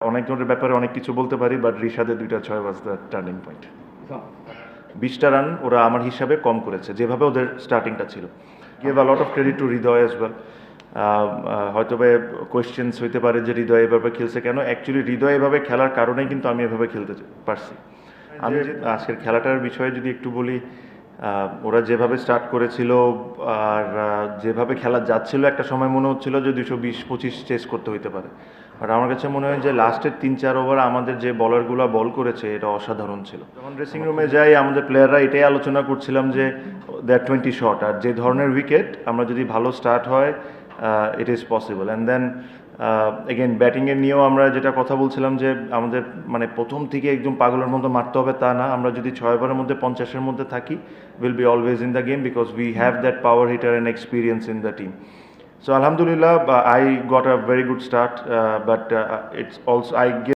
অনেকজনের ব্যাপারে অনেক কিছু বলতে পারি বাট রিশাদের দুইটা ছয় ওয়াজ দ্য টার্নিং পয়েন্ট বিশটা রান ওরা আমার হিসাবে কম করেছে যেভাবে ওদের স্টার্টিংটা ছিল। Gave a lot of credit to Hridoy as well হয়তো বা কোয়েশ্চেন্স হইতে পারে যে হৃদয় এভাবে খেলছে কেন? অ্যাকচুয়ালি হৃদয় এভাবে খেলার কারণেই কিন্তু আমি এভাবে খেলতে পারছি। আমি আজকের খেলাটার বিষয়ে যদি একটু বলি ওরা যেভাবে স্টার্ট করেছিল আর যেভাবে খেলা যাচ্ছিল, একটা সময় মনে হচ্ছিল যে দুশো বিশ পঁচিশ চেস করতে হইতে পারে। আর আমার কাছে মনে হয় যে লাস্টের তিন চার ওভার আমাদের যে বলারগুলো বল করেছে, এটা অসাধারণ ছিল। যখন ড্রেসিং রুমে যাই, আমাদের প্লেয়াররা এটাই আলোচনা করছিলাম যে দ্যাট টোয়েন্টি শট আর যে ধরনের উইকেট আমরা যদি ভালো স্টার্ট হয় it is possible and then again ব্যাটিংয়ের নিয়েও আমরা যেটা কথা বলছিলাম যে আমাদের মানে প্রথম থেকে একদম পাগলের মতো মারতে হবে তা না। আমরা যদি ছয় ওভারের মধ্যে পঞ্চাশের মধ্যে থাকি will be always in the game because we have that power hitter and experience in the team so I I got a very but uh, it's also I give